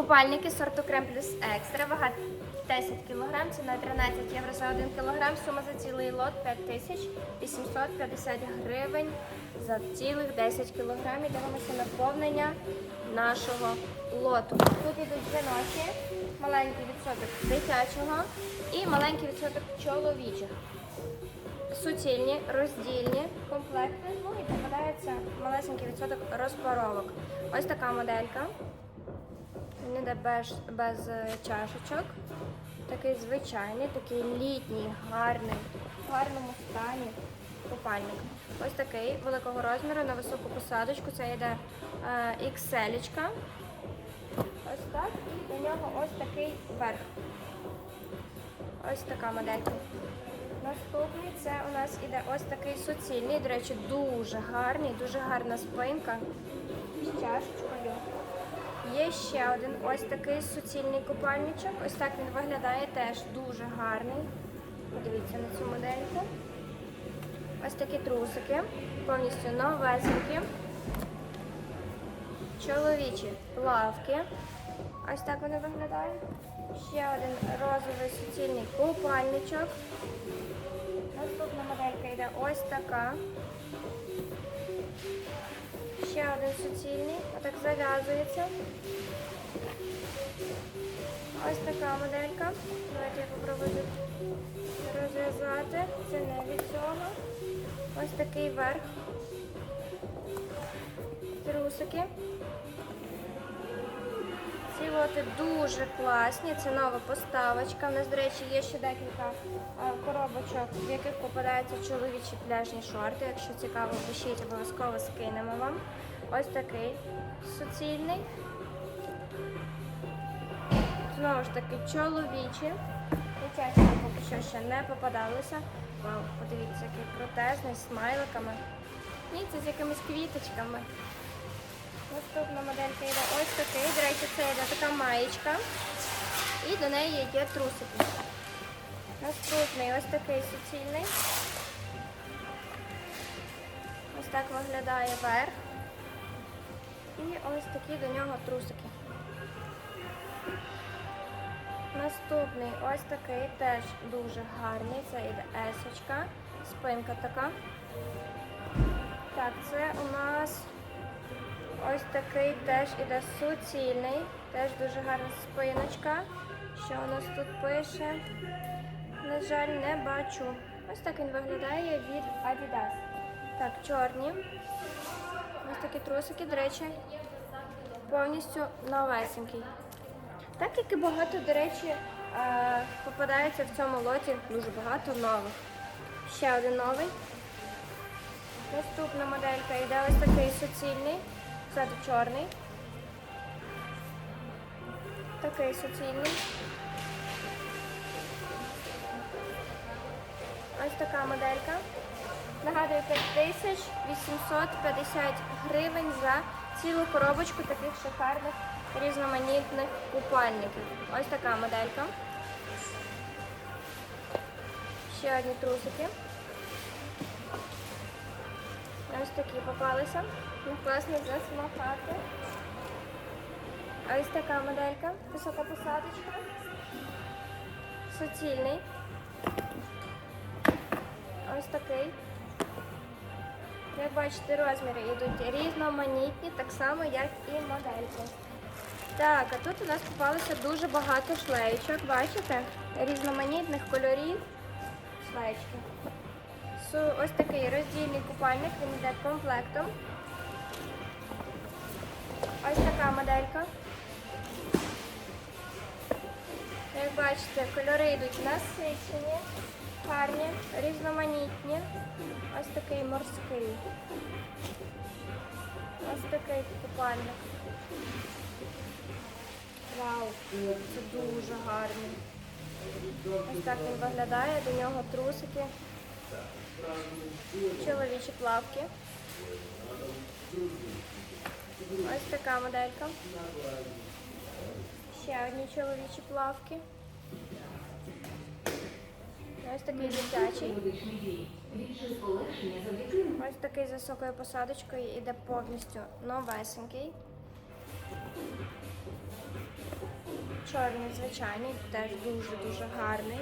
Купальники сорту Крем плюс екстра, вага 10 кг, ціна 13 євро за 1 кг, сума за цілий лот 5850 гривень за цілих 10 кг. Дивимося наповнення нашого лоту. Тут ідуть жіночі, маленький відсоток дитячого і маленький відсоток чоловічих. Суцільні, роздільні комплекти, ну і попадається малесенький відсоток розпаровок. Ось така моделька. Він йде без, без е, чашечок. Такий звичайний, такий літній, гарний, в гарному стані купальник. Ось такий великого розміру на високу посадочку. Це йде е, XL. -очка. Ось так. І до нього ось такий верх. Ось така моделька. Наступний це у нас іде ось такий суцільний, до речі, дуже гарний, дуже гарна спинка з чашечкою. Є ще один ось такий суцільний купальничок. Ось так він виглядає теж дуже гарний. Подивіться на цю модельку. Ось такі трусики, повністю новесенькі. Чоловічі плавки. Ось так вони виглядають. Ще один розовий суцільний купальничок. Наступна моделька йде ось така. Ще один суцільний, отак зав'язується. Ось така моделька. Давайте я попробую розв'язати. Це не від цього. Ось такий верх. Трусики. Ці лоти дуже класні, це нова поставочка. У нас, до речі, є ще декілька е, коробочок, в яких попадаються чоловічі пляжні шорти. Якщо цікаво, пишіть, обов'язково скинемо вам. Ось такий суцільний. Знову ж таки, чоловічі. Дитячі поки що ще не попадалися. Вау, подивіться, який крутезний, з смайликами. Ні, це з якимись квіточками. Наступна моделька йде ось такий. До речі, це йде така маєчка. І до неї є трусики. Наступний ось такий суцільний. Ось так виглядає верх. І ось такі до нього трусики. Наступний ось такий теж дуже гарний. Це йде есочка. Спинка така. Так, це у нас Ось такий теж іде суцільний, теж дуже гарна спиночка. Що у нас тут пише? На жаль, не бачу. Ось так він виглядає від Adidas. Так, чорні. Ось такі трусики, до речі, повністю новесенький. Так як і багато, до речі, е, попадається в цьому лоті дуже багато нових. Ще один новий. Наступна моделька йде ось такий суцільний. Ззаду чорний. Такий суцільний. Ось така моделька. Нагадую, 5850 гривень за цілу коробочку таких шикарних різноманітних купальників. Ось така моделька. Ще одні трусики. Ось такі попалися. Ну, класно засмахати. Ось така моделька. Висока посадочка. Суцільний. Ось такий. Як бачите, розміри йдуть різноманітні, так само, як і модельки. Так, а тут у нас попалося дуже багато шлеєчок, бачите? Різноманітних кольорів шлеєчки. Ось такий роздільний купальник, він йде комплектом. Ось така моделька. Як бачите, кольори йдуть насичені, гарні, різноманітні. Ось такий морський. Ось такий купальник. Вау, це дуже гарний. Ось так він виглядає, до нього трусики. Чоловічі плавки. Ось така моделька. Ще одні чоловічі плавки. Ось такий дитячий. Ось такий з високою посадочкою іде повністю новесенький. Чорний звичайний, теж дуже-дуже гарний.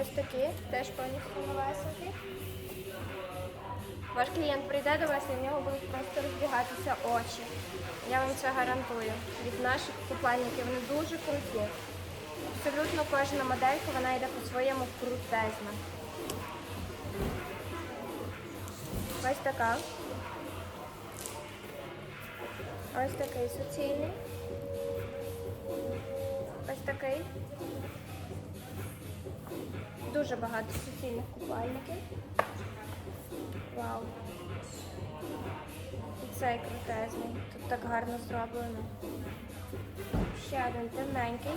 Ось такі, теж повністю новесенькі. Ваш клієнт прийде до вас і в нього будуть просто розбігатися очі. Я вам це гарантую. Від наших купальників вони дуже круті. Абсолютно кожна моделька вона йде по-своєму крутезна. Ось така. Ось такий суцільний. Ось такий. Дуже багато суцільних купальників. Вау. І цей крутезний. Тут так гарно зроблено. Ще один темненький,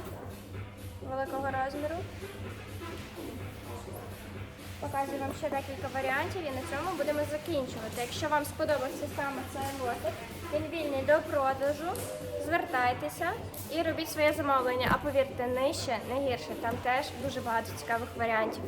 великого розміру. Показую вам ще декілька варіантів і на цьому будемо закінчувати. Якщо вам сподобався саме цей лотик, він вільний до продажу. Звертайтеся і робіть своє замовлення. А повірте, нижче, не гірше. Там теж дуже багато цікавих варіантів.